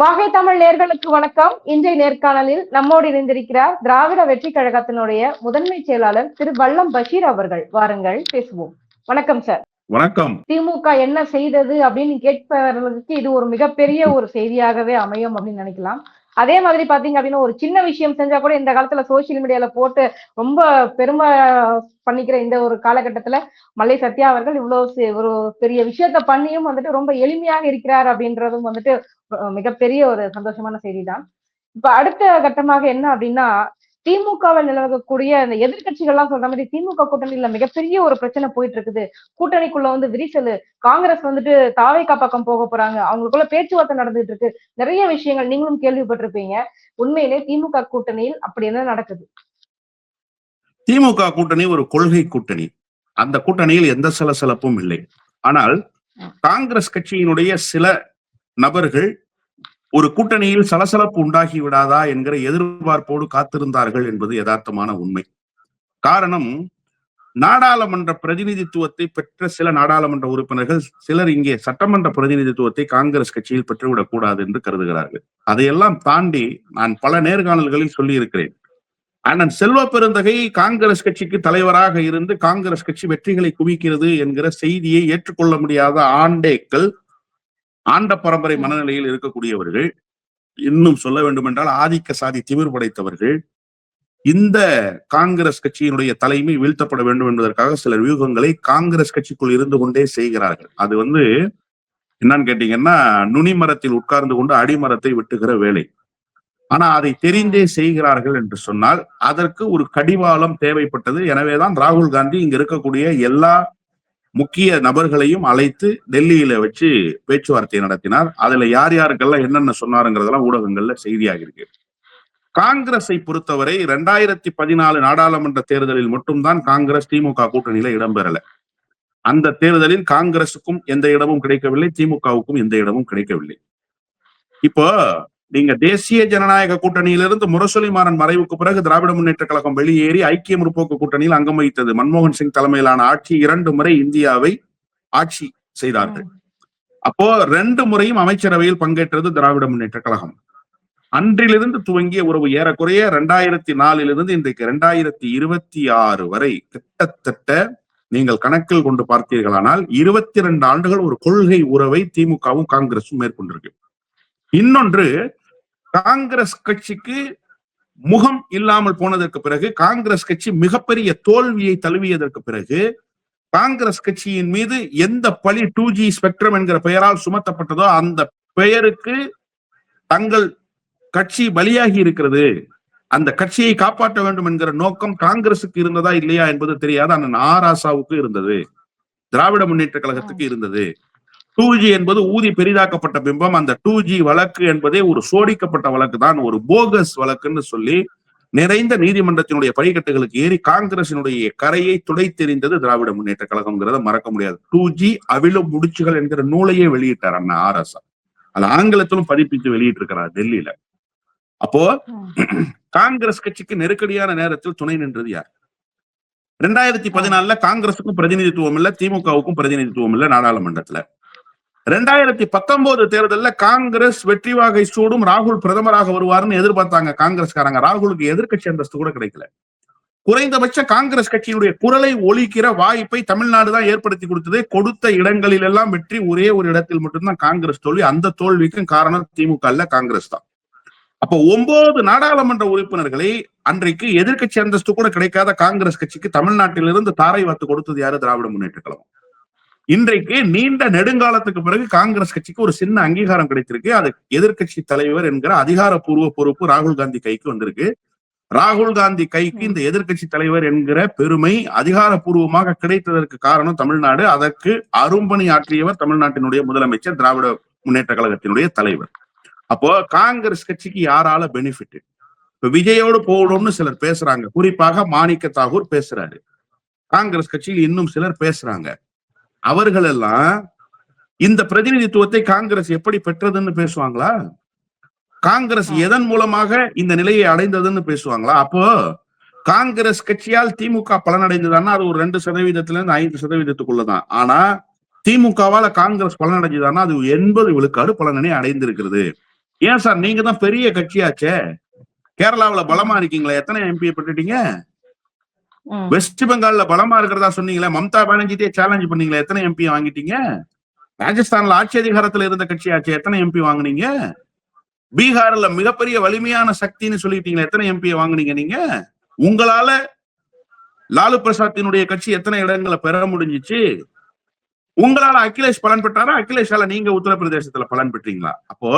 வாகை தமிழ் நேர்களுக்கு வணக்கம். இன்றைய நேர்காணலில் நம்மோடு இணைந்திருக்கிறார் திராவிட வெற்றி கழகத்தினுடைய முதன்மை செயலாளர் திரு வல்லம் பஷீர் அவர்கள். வாருங்கள் பேசுவோம். வணக்கம் சார். வணக்கம். திமுக என்ன செய்தது அப்படின்னு கேட்பவர்களுக்கு இது ஒரு மிகப்பெரிய ஒரு செய்தியாகவே அமையும் அப்படின்னு நினைக்கலாம். அதே மாதிரி பாத்தீங்க அப்படின்னா ஒரு சின்ன விஷயம் செஞ்சா கூட இந்த காலத்துல சோசியல் மீடியால போட்டு ரொம்ப பெருமை பண்ணிக்கிற இந்த ஒரு காலகட்டத்துல மல்லை சத்யா அவர்கள் இவ்வளவு ஒரு பெரிய விஷயத்த பண்ணியும் வந்துட்டு ரொம்ப எளிமையாக இருக்கிறார் அப்படின்றதும் வந்துட்டு மிகப்பெரிய ஒரு சந்தோஷமான செய்தி தான் இப்ப அடுத்த கட்டமாக என்ன அப்படின்னா திமுகவில் நிலவக்கூடிய அந்த எதிர்க்கட்சிகள்லாம் சொல்ற மாதிரி திமுக கூட்டணியில மிகப்பெரிய ஒரு பிரச்சனை போயிட்டு இருக்குது கூட்டணிக்குள்ள வந்து விரிசல் காங்கிரஸ் வந்துட்டு தாவேக்கா பக்கம் போக போறாங்க. அவங்களுக்குள்ள பேச்சுவார்த்தை நடந்துட்டு இருக்கு நிறைய விஷயங்கள் நீங்களும் கேள்விப்பட்டிருப்பீங்க. உண்மையிலே திமுக கூட்டணியில் அப்படி என்ன நடக்குது? திமுக கூட்டணி ஒரு கொள்கை கூட்டணி. அந்த கூட்டணியில் எந்த சலசலப்பும் இல்லை. ஆனால் காங்கிரஸ் கட்சியினுடைய சில நபர்கள் ஒரு கூட்டணியில் சலசலப்பு உண்டாகி விடாதா என்கிற எதிர்பார்ப்போடு காத்திருந்தார்கள் என்பது யதார்த்தமான உண்மை. காரணம் நாடாளுமன்ற பிரதிநிதித்துவத்தை பெற்ற சில நாடாளுமன்ற உறுப்பினர்கள் சிலர் இங்கே சட்டமன்ற பிரதிநிதித்துவத்தை காங்கிரஸ் கட்சியில் பெற்றுவிடக் கூடாது என்று கருதுகிறார்கள். அதையெல்லாம் தாண்டி நான் பல நேர்காணல்களில் சொல்லியிருக்கிறேன். அண்ணன் செல்வ பெருந்தகை காங்கிரஸ் கட்சிக்கு தலைவராக இருந்து காங்கிரஸ் கட்சி வெற்றிகளை குவிக்கிறது என்கிற செய்தியை ஏற்றுக்கொள்ள முடியாத ஆண்டேக்கள் ஆண்ட பரம்பரை மனநிலையில் இருக்கக்கூடியவர்கள் இன்னும் சொல்ல வேண்டுமென்றால் ஆதிக்க சாதி திமிர் படைத்தவர்கள் இந்த காங்கிரஸ் கட்சியினுடைய தலைமை வீழ்த்தப்பட வேண்டும் என்பதற்காக சில வியூகங்களை காங்கிரஸ் கட்சிக்குள் இருந்து கொண்டே செய்கிறார்கள். அது வந்து என்னன்னு கேட்டீங்கன்னா நுனி மரத்தில் உட்கார்ந்து கொண்டு அடிமரத்தை வெட்டுகிற வேலை. ஆனா அதை தெரிந்தே செய்கிறார்கள் என்று சொன்னால் அதற்கு ஒரு கடிவாளம் தேவைப்பட்டது. எனவேதான் ராகுல் காந்தி இங்க இருக்கக்கூடிய எல்லா முக்கிய நபர்களையும் அழைத்து டெல்லியில வச்சு பேச்சுவார்த்தை நடத்தினார். அதுல யார் யாருக்கெல்லாம் என்னென்ன சொன்னாருங்கிறதெல்லாம் ஊடகங்கள்ல செய்தியாக இருக்கு காங்கிரஸை பொறுத்தவரை ரெண்டாயிரத்தி பதினாலு நாடாளுமன்ற தேர்தலில் மட்டும்தான் காங்கிரஸ் திமுக கூட்டணியில இடம்பெறல. அந்த தேர்தலில் காங்கிரசுக்கும் எந்த இடமும் கிடைக்கவில்லை திமுகவுக்கும் எந்த இடமும் கிடைக்கவில்லை. இப்போ நீங்க தேசிய ஜனநாயக கூட்டணியிலிருந்து முரசொலி மாறன் மறைவுக்கு பிறகு திராவிட முன்னேற்ற கழகம் வெளியேறி ஐக்கிய முற்போக்கு கூட்டணியில் அங்கம் வகித்தது. மன்மோகன் சிங் தலைமையிலான ஆட்சி இரண்டு முறை இந்தியாவை ஆட்சி செய்தார்கள். அப்போ ரெண்டு முறையும் அமைச்சரவையில் பங்கேற்றது திராவிட முன்னேற்ற கழகம். அன்றிலிருந்து துவங்கிய உறவு ஏறக்குறைய ரெண்டாயிரத்தி நாலிலிருந்து இன்றைக்கு ரெண்டாயிரத்தி இருபத்தி ஆறு வரை கிட்டத்தட்ட நீங்கள் கணக்கில் கொண்டு பார்த்தீர்களானால் இருபத்தி ரெண்டு ஆண்டுகள் ஒரு கொள்கை உறவை திமுகவும் காங்கிரசும் மேற்கொண்டிருக்கு. இன்னொன்று காங்கிரஸ் கட்சிக்கு முகம் இல்லாமல் போனதற்கு பிறகு காங்கிரஸ் கட்சி மிகப்பெரிய தோல்வியை தழுவியதற்கு பிறகு காங்கிரஸ் கட்சியின் மீது எந்த பழி டூ ஜி ஸ்பெக்ட்ரம் என்கிற பெயரால் சுமத்தப்பட்டதோ அந்த பெயருக்கு தங்கள் கட்சி பலியாகி இருக்கிறது. அந்த கட்சியை காப்பாற்ற வேண்டும் என்கிற நோக்கம் காங்கிரசுக்கு இருந்ததா இல்லையா என்பது தெரியாது அண்ணன் ஆராசாவுக்கு இருந்தது. திராவிட முன்னேற்ற கழகத்துக்கு இருந்தது. டூ ஜி என்பது ஊதி பெரிதாக்கப்பட்ட பிம்பம். அந்த டூ ஜி வழக்கு என்பதே ஒரு சோடிக்கப்பட்ட வழக்கு தான். ஒரு போகஸ் வழக்குன்னு சொல்லி நிறைந்த நீதிமன்றத்தினுடைய படிக்கட்டுகளுக்கு ஏறி காங்கிரசினுடைய கரையை துடைத்தெறிந்தது திராவிட முன்னேற்ற கழகம்ங்கிறத மறக்க முடியாது. டூ ஜி அவிழ முடிச்சுகள் என்கிற நூலையே வெளியிட்டார் அண்ணா ஆர்எஸ் அது ஆங்கிலத்திலும் பதிப்பித்து வெளியிட்டிருக்கிறார் டெல்லியில. அப்போ காங்கிரஸ் கட்சிக்கு நெருக்கடியான நேரத்தில் துணை நின்றது யார்? ரெண்டாயிரத்தி பதினாலுல காங்கிரசுக்கும் பிரதிநிதித்துவம் இல்ல திமுகவுக்கும் பிரதிநிதித்துவம் இல்ல நாடாளுமன்றத்துல. ரெண்டாயிரத்தி பத்தொன்பது தேர்தலில் காங்கிரஸ் வெற்றி வாகை சூடும் ராகுல் பிரதமராக வருவார்னு எதிர்பார்த்தாங்க காங்கிரஸ்காரங்க. ராகுலுக்கு எதிர்க்கட்சி அந்தஸ்து கூட கிடைக்கல. குறைந்தபட்ச காங்கிரஸ் கட்சியினுடைய குரலை ஒழிக்கிற வாய்ப்பை தமிழ்நாடு தான் ஏற்படுத்தி கொடுத்தது. கொடுத்த இடங்களில் எல்லாம் வெற்றி ஒரே ஒரு இடத்தில் மட்டும்தான் காங்கிரஸ் தோல்வி. அந்த தோல்விக்கும் காரணம் திமுக அல்ல காங்கிரஸ் தான். அப்போ ஒன்பது நாடாளுமன்ற உறுப்பினர்களை அன்றைக்கு எதிர்க்கட்சி அந்தஸ்து கூட கிடைக்காத காங்கிரஸ் கட்சிக்கு தமிழ்நாட்டிலிருந்து தாரை வாத்து கொடுத்தது யாரு? திராவிட முன்னேற்ற கழகம். இன்றைக்கு நீண்ட நெடுங்காலத்துக்கு பிறகு காங்கிரஸ் கட்சிக்கு ஒரு சின்ன அங்கீகாரம் கிடைத்திருக்கு. அது எதிர்க்கட்சி தலைவர் என்கிற அதிகாரப்பூர்வ பொறுப்பு ராகுல் காந்தி கைக்கு வந்திருக்கு. ராகுல் காந்தி கைக்கு இந்த எதிர்க்கட்சி தலைவர் என்கிற பெருமை அதிகாரப்பூர்வமாக கிடைத்ததற்கு காரணம் தமிழ்நாடு. அதற்கு அரும்பணி ஆற்றியவர் தமிழ்நாட்டினுடைய முதலமைச்சர் திராவிட முன்னேற்ற கழகத்தினுடைய தலைவர். அப்போ காங்கிரஸ் கட்சிக்கு யாரால பெனிஃபிட் இப்ப விஜயோடு போகணும்னு சிலர் பேசுறாங்க. குறிப்பாக மாணிக்க தாகூர் பேசுறாரு. காங்கிரஸ் கட்சியில் இன்னும் சிலர் பேசுறாங்க. அவர்கள் எல்லாம் இந்த பிரதிநிதித்துவத்தை காங்கிரஸ் எப்படி பெற்றதுன்னு பேசுவாங்களா? காங்கிரஸ் எதன் மூலமாக இந்த நிலையை அடைந்ததுன்னு பேசுவாங்களா? அப்போ காங்கிரஸ் கட்சியால் திமுக பலனடைந்ததுன்னா அது ஒரு ரெண்டு சதவீதத்துல இருந்து ஐந்து சதவீதத்துக்குள்ளதான். ஆனா திமுகவால காங்கிரஸ் பலனடைஞ்சதுன்னா அது எண்பது விழுக்காடு பலனனை அடைந்திருக்கிறது. ஏன் சார்? நீங்க தான் பெரிய கட்சியாச்சே. கேரளாவுல பலமா இருக்கீங்களா? எத்தனை எம்பி பெற்றுட்டீங்க. வெஸ்ட் பெங்கால்ல பலமா இருக்கிறதா சொன்னீங்களே மம்தா பானர்ஜிட்டே சேலஞ்ச் பண்ணீங்களே எத்தனை எம்பி வாங்கிட்டீங்க? ராஜஸ்தான்ல ஆட்சி அதிகாரத்துல இருந்த கட்சியாச்சு எத்தனை எம்பி வாங்குனீங்க? பீகார்ல மிகப்பெரிய வலிமையான சக்தின்னு சொல்லிட்டீங்களே எத்தனை எம்பி வாங்குனீங்க நீங்க? உங்களால லாலு பிரசாத்தினுடைய கட்சி எத்தனை இடங்களை பெற முடிஞ்சிச்சு? உங்களால அகிலேஷ் பலன் பெற்றாரா? அகிலேஷால நீங்க உத்தரப்பிரதேசத்துல பலன் பெற்றீங்களா? அப்போ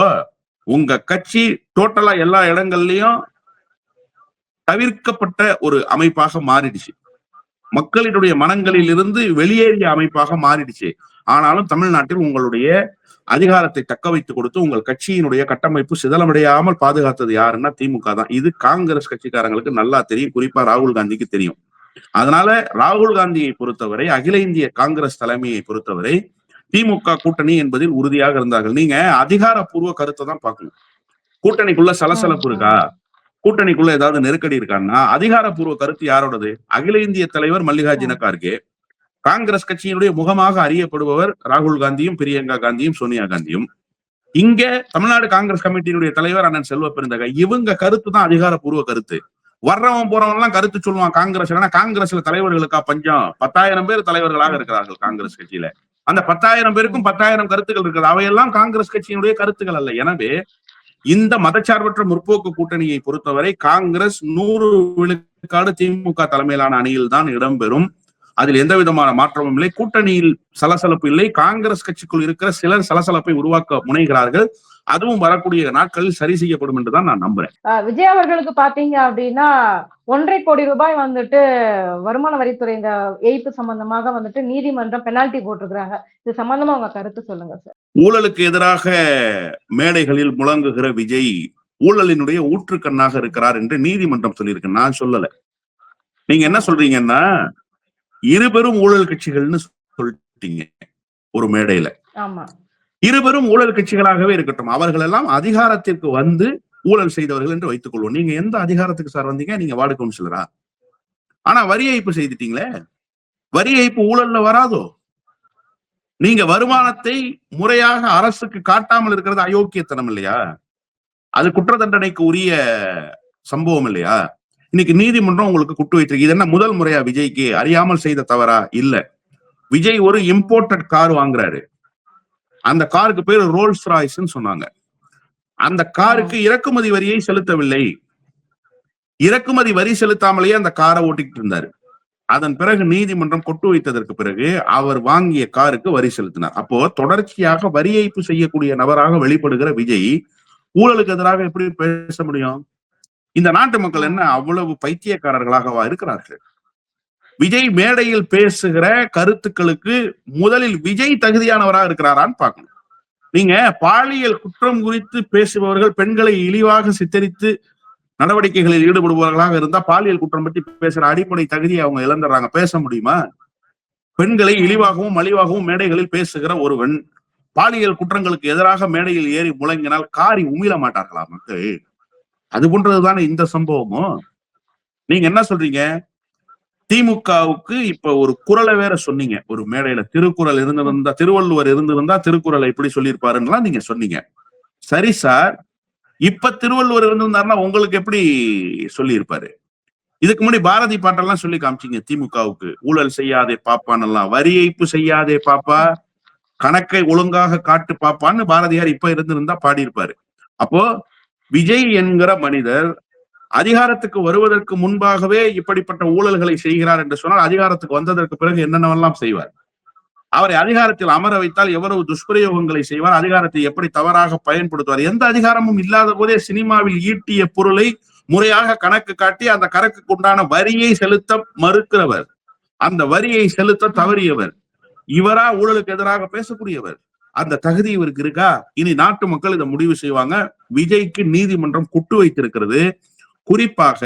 உங்க கட்சி டோட்டலா எல்லா இடங்கள்லயும் தவிர்க்கப்பட்ட ஒரு அமைப்பாக மாறிடுச்சு. மக்களினுடைய மனங்களில் இருந்து வெளியேறிய அமைப்பாக மாறிடுச்சு. ஆனாலும் தமிழ்நாட்டில் உங்களுடைய அதிகாரத்தை தக்க வைத்துக் கொடுத்து உங்கள் கட்சியினுடைய கட்டமைப்பு சிதலமடையாமல் பாதுகாத்தது யாருன்னா திமுக தான். இது காங்கிரஸ் கட்சிக்காரங்களுக்கு நல்லா தெரியும். குறிப்பா ராகுல் காந்திக்கு தெரியும். அதனால ராகுல் காந்தியை பொறுத்தவரை அகில இந்திய காங்கிரஸ் தலைமையை பொறுத்தவரை திமுக கூட்டணி என்பதில் உறுதியாக இருந்தார்கள். நீங்க அதிகாரப்பூர்வ கருத்தை தான் பார்க்கணும். கூட்டணிக்குள்ள சலசலப்பு இருக்கா? கூட்டணிக்குள்ள ஏதாவது நெருக்கடி இருக்கான்னா அதிகாரப்பூர்வ கருத்து யாரோடது? அகில இந்திய தலைவர் மல்லிகார்ஜுன கார்கே. காங்கிரஸ் கட்சியினுடைய முகமாக அறியப்படுபவர் ராகுல் காந்தியும் பிரியங்கா காந்தியும் சோனியா காந்தியும். இங்க தமிழ்நாடு காங்கிரஸ் கமிட்டியினுடைய தலைவர் அண்ணன் செல்வ பெருந்தகை இவங்க கருத்து தான் அதிகாரப்பூர்வ கருத்து. வர்றவன் போறவன் எல்லாம் கருத்து சொல்லுவான் காங்கிரஸ் ஏன்னா காங்கிரஸ்ல தலைவர்களுக்கா பஞ்சம்? பத்தாயிரம் பேர் தலைவர்களாக இருக்கிறார்கள் காங்கிரஸ் கட்சியில. அந்த பத்தாயிரம் பேருக்கும் பத்தாயிரம் கருத்துக்கள் இருக்குது. அவையெல்லாம் காங்கிரஸ் கட்சியினுடைய கருத்துக்கள் அல்ல. எனவே இந்த மதச்சார்பற்ற முற்போக்கு கூட்டணியை பொறுத்தவரை காங்கிரஸ் நூறு விழுக்காடு திமுக தலைமையிலான அணியில் தான் இடம்பெறும். அதில் எந்த விதமான மாற்றமும் இல்லை. கூட்டணியில் சலசலப்பு இல்லை. காங்கிரஸ் கட்சிக்குள் இருக்கிற சிலர் சலசலப்பை உருவாக்க முனைகிறார்கள். அதுவும் வரக்கூடிய நாட்களில் சரி செய்யப்படும் என்றுதான் நான் நம்புறேன். விஜய் அவர்களுக்கு பாத்தீங்க அப்படின்னா ஒன்றரை கோடி ரூபாய் வந்துட்டு வருமான வரித்துறை இந்த ஏய்ப்பு சம்பந்தமாக வந்துட்டு நீதிமன்றம் பெனால்டி போட்டிருக்கிறாங்க. இது சம்பந்தமா உங்க கருத்து சொல்லுங்க சார் ஊழலுக்கு எதிராக மேடைகளில் முழங்குகிற விஜய் ஊழலினுடைய ஊற்றுக்கண்ணாக இருக்கிறார் என்று நீதிமன்றம் சொல்லியிருக்கு. நான் சொல்லல. நீங்க என்ன சொல்றீங்கன்னா இருபெரும் ஊழல் கட்சிகள்னு சொல்லிட்டீங்க ஒரு மேடையில. ஆமா. இருவரும் ஊழல் கட்சிகளாகவே இருக்கட்டும். அவர்கள் எல்லாம் அதிகாரத்திற்கு வந்து ஊழல் செய்தவர்கள் என்று வைத்துக் கொள்வோம். நீங்க எந்த அதிகாரத்துக்கு சார் வந்தீங்க? நீங்க வார்டு கவுன்சிலரா? ஆனா வரி ஏய்ப்பு செய்துட்டீங்களே? வரி ஏய்ப்பு ஊழல்ல வராதோ? நீங்க வருமானத்தை முறையாக அரசுக்கு காட்டாமல் இருக்கிறது அயோக்கியத்தனம் இல்லையா? அது குற்ற தண்டனைக்கு உரிய சம்பவம் இல்லையா? இன்னைக்கு நீதிமன்றம் உங்களுக்கு குட்டு வைத்திருக்கு. இது என்ன முதல் முறையா விஜய்க்கு? அறியாமல் செய்த தவறா? இல்ல. விஜய் ஒரு இம்போர்ட்டட் கார் வாங்குறாரு. அந்த காருக்கு பேரு ரோல்ஸ் ராய்ஸ்ன்னு சொன்னாங்க. அந்த காருக்கு இறக்குமதி வரியை செலுத்தவில்லை. இறக்குமதி வரி செலுத்தாமலேயே அந்த காரை ஓட்டிக்கிட்டு இருந்தாரு. அதன் பிறகு நீதிமன்றம் கொட்டு வைத்ததற்கு பிறகு அவர் வாங்கிய காருக்கு வரி செலுத்தினார். அப்போ தொடர்ச்சியாக வரி ஏய்ப்பு செய்யக்கூடிய நபராக வெளிப்படுகிற விஜய் ஊழலுக்கு எதிராக எப்படி பேச முடியும்? இந்த நாட்டு மக்கள் என்ன அவ்வளவு பைத்தியக்காரர்களாகவா இருக்கிறார்கள்? விஜய் மேடையில் பேசுகிற கருத்துக்களுக்கு முதலில் விஜய் தகுதியானவராக இருக்கிறாரான்னு பார்க்கணும். நீங்க பாலியல் குற்றம் குறித்து பேசுபவர்கள் பெண்களை இழிவாக சித்தரித்து நடவடிக்கைகளில் ஈடுபடுபவர்களாக இருந்தா பாலியல் குற்றம் பற்றி பேசுற அடிப்படை தகுதியை அவங்க இழந்துடுறாங்க. பேச முடியுமா? பெண்களை இழிவாகவும் மலிவாகவும் மேடைகளில் பேசுகிற ஒருவன் பாலியல் குற்றங்களுக்கு எதிராக மேடையில் ஏறி முழங்கினால் காரி உமிழ மாட்டார்களா மக்கள்? அது போன்றதுதானே இந்த சம்பவமும்? நீங்க என்ன சொல்றீங்க? திமுகவுக்கு இப்ப ஒரு குரலை வேற சொன்னீங்க. ஒரு மேடையில திருக்குறள் இருந்திருந்தா திருவள்ளுவர் இருந்திருந்தா திருக்குறளை எப்படி சொல்லியிருப்பாருன்னா நீங்க சொன்னீங்க. சரி சார். இப்ப திருவள்ளுவர் இருந்திருந்தாருன்னா உங்களுக்கு எப்படி சொல்லியிருப்பாரு? இதுக்கு முன்னாடி பாரதி பாட்டெல்லாம் சொல்லி காமிச்சீங்க திமுகவுக்கு. ஊழல் செய்யாதே பாப்பான்னு வரி ஏய்ப்பு செய்யாதே பாப்பா. கணக்கை ஒழுங்காக காட்டு பாப்பான்னு பாரதியார் இப்ப இருந்திருந்தா பாடியிருப்பாரு. அப்போ விஜய் என்கிற மனிதர் அதிகாரத்துக்கு வருவதற்கு முன்பாகவே இப்படிப்பட்ட ஊழல்களை செய்கிறார் என்று சொன்னால் அதிகாரத்துக்கு வந்ததற்கு பிறகு என்னென்னவெல்லாம் செய்வார்? அவரை அதிகாரத்தில் அமர வைத்தால் எவ்வளவு துஷ்பிரயோகங்களை செய்வார்? அதிகாரத்தை எப்படி தவறாக பயன்படுத்துவார்? எந்த அதிகாரமும் இல்லாத போதே சினிமாவில் ஈட்டிய பொருளை முறையாக கணக்கு காட்டி அந்த கணக்குக்கு உண்டான வரியை செலுத்த மறுக்கிறவர். அந்த வரியை செலுத்த தவறியவர். இவரா ஊழலுக்கு எதிராக பேசக்கூடியவர். அந்த தகுதி இவருக்கு இருக்கா? இனி நாட்டு மக்கள் இதை முடிவு செய்வாங்க. விஜய்க்கு நீதிமன்றம் குட்டு வைத்திருக்கிறது. குறிப்பாக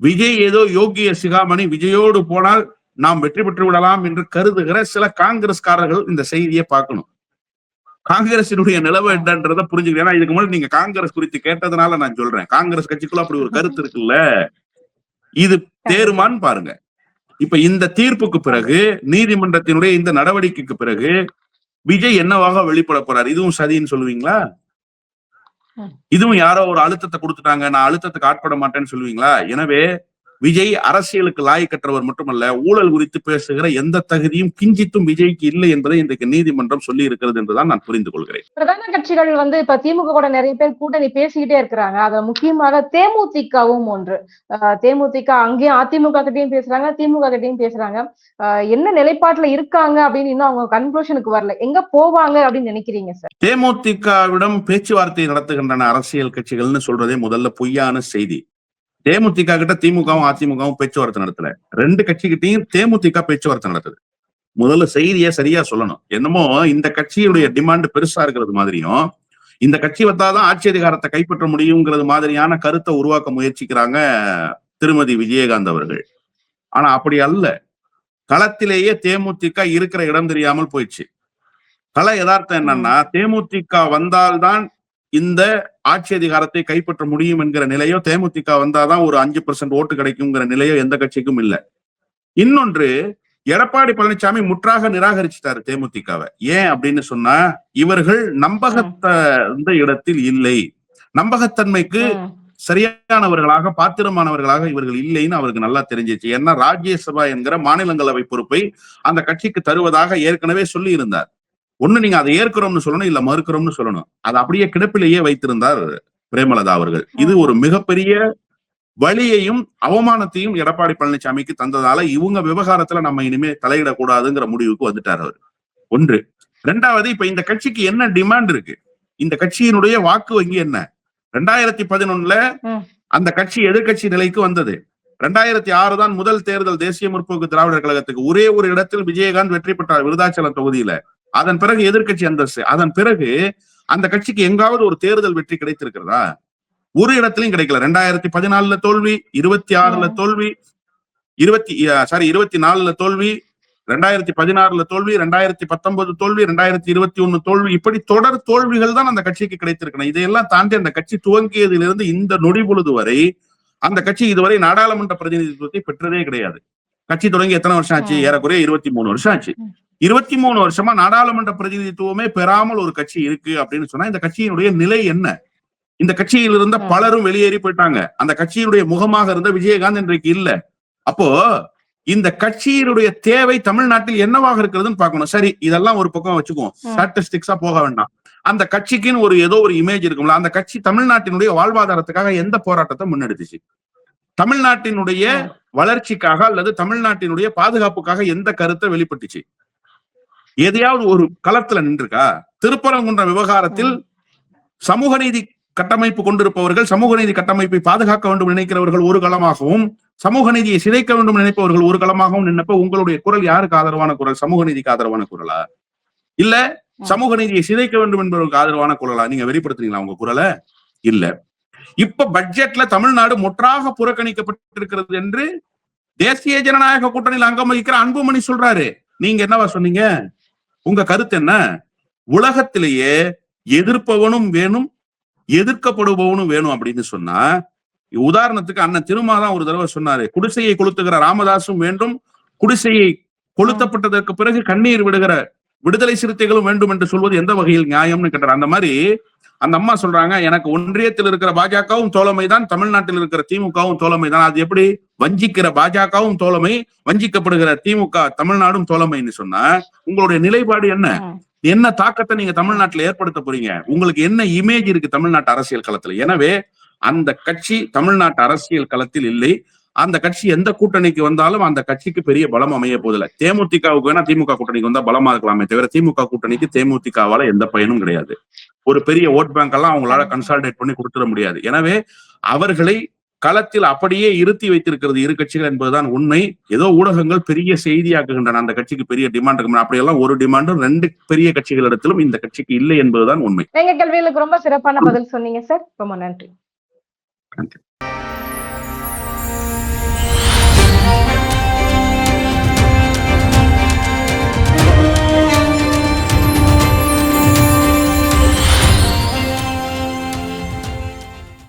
விஜய் ஏதோ யோகிய சிகாமணி விஜயோடு போனால் நாம் வெற்றி பெற்று விடலாம் என்று கருதுகிற சில காங்கிரஸ்காரர்கள் இந்த செய்தியை பார்க்கணும். காங்கிரசினுடைய நிலவு என்னன்றதை புரிஞ்சுக்கிறேன் ஏன்னா இதுக்கு முன்னாடி நீங்க காங்கிரஸ் குறித்து கேட்டதுனால நான் சொல்றேன். காங்கிரஸ் கட்சிக்குள்ள அப்படி ஒரு கருத்து இருக்குல்ல? இது தேருமான்னு பாருங்க. இப்ப இந்த தீர்ப்புக்கு பிறகு நீதிமன்றத்தினுடைய இந்த நடவடிக்கைக்கு பிறகு விஜய் என்னவாக வெளிப்பட போறார்? இதுவும் சதின்னு சொல்லுவீங்களா? இதுவும் யாரோ ஒரு அழுத்தத்தை கொடுத்துட்டாங்க நான் அழுத்தத்துக்கு ஆட்பட மாட்டேன்னு சொல்லுவீங்களா? எனவே விஜய் அரசியலுக்கு லாயக்கற்றவர் மட்டுமல்ல ஊழல் குறித்து பேசுகிற எந்த தகுதியும் கிஞ்சித்தும் விஜய்க்கு இல்லை என்பதை இன்றைக்கு நீதிமன்றம் சொல்லி இருக்கிறது என்றுதான் நான் புரிந்து கொள்கிறேன். பிரதான கட்சிகள் வந்து இப்ப திமுக கூட நிறைய பேர் கூட்டணி பேசிக்கிட்டே இருக்கிறாங்க. அதுல முக்கியமாக தேமுதிகவும் ஒன்று. தேமுதிக அங்கேயும் அதிமுக கிட்டயும் பேசுறாங்க திமுக கிட்டயும் பேசுறாங்க. என்ன நிலைப்பாட்டுல இருக்காங்க அப்படின்னு இன்னும் அவங்க கன்க்ளூஷனுக்கு வரல. எங்க போவாங்க அப்படின்னு நினைக்கிறீங்க சார் தேமுதிகவிடம் பேச்சுவார்த்தை நடத்துகின்றன அரசியல் கட்சிகள்னு சொல்றதே முதல்ல பொய்யான செய்தி. தேமுதிக கிட்ட திமுகவும் அதிமுகவும் பேச்சுவார்த்தை நடத்தல. ரெண்டு கட்சிகிட்டையும் தேமுதிக பேச்சுவார்த்தை நடத்துது. முதல்ல செய்தியை சரியா சொல்லணும். என்னமோ இந்த கட்சியுடைய டிமாண்ட் பெருசா இருக்கிறது மாதிரியும் இந்த கட்சி வந்தாதான் ஆட்சி அதிகாரத்தை கைப்பற்ற முடியுங்கிறது மாதிரியான கருத்தை உருவாக்க முயற்சிக்கிறாங்க திருமதி விஜயகாந்த் அவர்கள். ஆனா அப்படி அல்ல. களத்திலேயே தேமுதிக இருக்கிற இடம் தெரியாமல் போயிடுச்சு. கள யதார்த்தம் என்னன்னா தேமுதிக வந்தால்தான் இந்த ஆட்சி அதிகாரத்தை கைப்பற்ற முடியும் என்கிற நிலையோ தேமுதிக வந்தாதான் ஒரு அஞ்சு பர்சன்ட் ஓட்டு கிடைக்குங்கிற நிலையோ எந்த கட்சிக்கும் இல்ல. இன்னொன்று எடப்பாடி முற்றாக நிராகரிச்சிட்டாரு தேமுதிகவை. ஏன் அப்படின்னு சொன்னா இவர்கள் நம்பகத்த இந்த இடத்தில் இல்லை. நம்பகத்தன்மைக்கு சரியானவர்களாக பாத்திரமானவர்களாக இவர்கள் இல்லைன்னு அவருக்கு நல்லா தெரிஞ்சிச்சு. ஏன்னா ராஜ்யசபா என்கிற மாநிலங்களவை பொறுப்பை அந்த கட்சிக்கு தருவதாக ஏற்கனவே சொல்லி இருந்தார் ஒண்ணு நீங்க அதை ஏற்கிறோம்னு சொல்லணும் இல்ல மறுக்கிறோம்னு சொல்லணும். அதை அப்படியே கிடப்பிலேயே வைத்திருந்தார் பிரேமலதா அவர்கள். இது ஒரு மிகப்பெரிய வழியையும் அவமானத்தையும் எடப்பாடி பழனிசாமிக்கு தந்ததால இவங்க விவகாரத்துல நம்ம இனிமே தலையிடக்கூடாதுங்கிற முடிவுக்கு வந்துட்டார் அவர். ஒன்று. ரெண்டாவது இப்ப இந்த கட்சிக்கு என்ன டிமாண்ட் இருக்கு? இந்த கட்சியினுடைய வாக்கு வங்கி என்ன? ரெண்டாயிரத்தி பதினொன்னுல. அந்த கட்சி எதிர்க்கட்சி நிலைக்கு வந்தது. ரெண்டாயிரத்தி ஆறு தான் முதல் தேர்தல் தேசிய முற்போக்கு திராவிடர் கழகத்துக்கு ஒரே ஒரு இடத்தில் விஜயகாந்த் வெற்றி பெற்றார் விருதாச்சலம் தொகுதியில. அதன் பிறகு எதிர்க்கட்சி அந்தஸ்து. அதன் பிறகு அந்த கட்சிக்கு எங்காவது ஒரு தேர்தல் வெற்றி கிடைத்திருக்கிறதா? ஒரு இடத்திலையும் கிடைக்கல. ரெண்டாயிரத்தி பதினாலுல தோல்வி இருபத்தி ஆறுல. தோல்வி இருபத்தி சாரி இருபத்தி நாலுல தோல்வி ரெண்டாயிரத்தி பதினாறுல தோல்வி ரெண்டாயிரத்தி பத்தொன்பது தோல்வி ரெண்டாயிரத்தி இருபத்தி ஒண்ணு தோல்வி. இப்படி தொடர் தோல்விகள் தான் அந்த கட்சிக்கு கிடைத்திருக்கணும். இதையெல்லாம் தாண்டி அந்த கட்சி துவங்கியதிலிருந்து இந்த நொடி பொழுது வரை அந்த கட்சி இதுவரை நாடாளுமன்ற பிரதிநிதித்துவத்தை பெற்றதே கிடையாது. கட்சி தொடங்கி எத்தனை வருஷம் ஆச்சு. ஏறக்குறைய இருபத்தி மூணு வருஷம் ஆச்சு. இருபத்தி மூணு வருஷமா நாடாளுமன்ற பிரதிநிதித்துவமே பெறாமல் ஒரு கட்சி இருக்கு அப்படின்னு சொன்னா இந்த கட்சியினுடைய நிலை என்ன? இந்த கட்சியில் இருந்த. பலரும் வெளியேறி போயிட்டாங்க. அந்த கட்சியினுடைய முகமாக இருந்த விஜயகாந்த் இன்றைக்கு இல்ல. அப்போ இந்த கட்சியினுடைய தேவை தமிழ்நாட்டில் என்னவாக இருக்கிறதுன்னு பார்க்கணும். சரி இதெல்லாம் ஒரு பக்கம் வச்சுக்குவோம். ஸ்டாட்டிஸ்டிக்ஸா போக வேண்டாம். அந்த கட்சிக்குன்னு ஒரு ஏதோ ஒரு இமேஜ் இருக்கும்ல அந்த கட்சி தமிழ்நாட்டினுடைய வாழ்வாதாரத்துக்காக எந்த போராட்டத்தை முன்னெடுத்துச்சு? தமிழ்நாட்டினுடைய. வளர்ச்சிக்காக அல்லது தமிழ்நாட்டினுடைய பாதுகாப்புக்காக எந்த கருத்தை வெளிப்பட்டுச்சு? எதையாவது ஒரு களத்துல நின்றுக்கா திருப்பரங்குன்ற விவகாரத்தில் சமூக நீதி கட்டமைப்பு கொண்டிருப்பவர்கள் சமூக நீதி கட்டமைப்பை பாதுகாக்க வேண்டும் நினைக்கிறவர்கள் ஒரு களமாகவும் சமூக நீதியை சிதைக்க வேண்டும் நினைப்பவர்கள் ஒரு களமாகவும் நின்னப்ப உங்களுடைய குரல் யாருக்கு ஆதரவான குரல்? சமூக நீதிக்கு ஆதரவான குரலா? இல்ல சமூக நீதியை சிதைக்க வேண்டும் என்பவர்களுக்கு ஆதரவான குரலா? நீங்க வெளிப்படுத்துறீங்களா உங்க குரலை? இல்ல. இப்ப பட்ஜெட்ல தமிழ்நாடு முற்றாக புறக்கணிக்கப்பட்டிருக்கிறது என்று தேசிய ஜனநாயக கூட்டணியில் அங்கம் வகிக்கிற அன்புமணி சொல்றாரு. நீங்க என்னவா சொன்னீங்க? உங்க கருத்து என்ன? உலகத்திலேயே எதிர்ப்பவனும் வேணும் எதிர்க்கப்படுபவனும் வேணும் அப்படின்னு சொன்னா உதாரணத்துக்கு அண்ணன் திருமாதான் ஒரு தடவை சொன்னாரு குடிசையை கொளுத்துகிற ராமதாசும் வேண்டும் குடிசையை கொளுத்தப்பட்டதற்கு பிறகு கண்ணீர் விடுகிற விடுதலை சிறுத்தைகளும் வேண்டும் என்று சொல்வது எந்த வகையில் நியாயம்னு கேட்டார். அந்த மாதிரி அந்த அம்மா சொல்றாங்க எனக்கு ஒன்றியத்தில் இருக்கிற பாஜகவும் தோழமைதான் தமிழ்நாட்டில் இருக்கிற திமுகவும் தோழமைதான் அது எப்படி? வஞ்சிக்கிற பாஜகவும் தோழமை வஞ்சிக்கப்படுகிற திமுக தமிழ்நாடும் தோழமைன்னு சொன்னா உங்களுடைய நிலைப்பாடு என்ன. என்ன தாக்கத்தை நீங்க தமிழ்நாட்டுல ஏற்படுத்த போறீங்க? உங்களுக்கு என்ன இமேஜ் இருக்கு தமிழ்நாட்டு அரசியல் களத்துல? எனவே அந்த கட்சி தமிழ்நாட்டு அரசியல் களத்தில் இல்லை. அந்த கட்சி எந்த கூட்டணிக்கு வந்தாலும் அந்த கட்சிக்கு பெரிய பலம் அமைய போதில்லை. தேமுதிகவுக்கு வேணா திமுக கூட்டணிக்கு வந்தா பலமா இருக்கலாமே தவிர திமுக கூட்டணிக்கு தேமுதிகவால எந்த பயனும் கிடையாது. ஒரு பெரிய ஓட் பேங்க் எல்லாம் அவங்களால கன்சால்டேட் பண்ணி கொடுத்துட முடியாது. எனவே அவர்களை களத்தில் அப்படியே இருத்தி வைத்திருக்கிறது இரு கட்சிகள் என்பதுதான் உண்மை. ஏதோ ஊடகங்கள் பெரிய செய்தியாக்குகின்றன. அந்த கட்சிக்கு பெரிய டிமாண்ட் இருக்கு. அப்படியெல்லாம் ஒரு டிமாண்டும் ரெண்டு பெரிய கட்சிகளிடத்திலும் இந்த கட்சிக்கு இல்லை என்பதுதான் உண்மை. எங்க கேள்விகளுக்கு ரொம்ப சிறப்பான பதில் சொன்னீங்க சார். ரொம்ப நன்றி. நன்றி.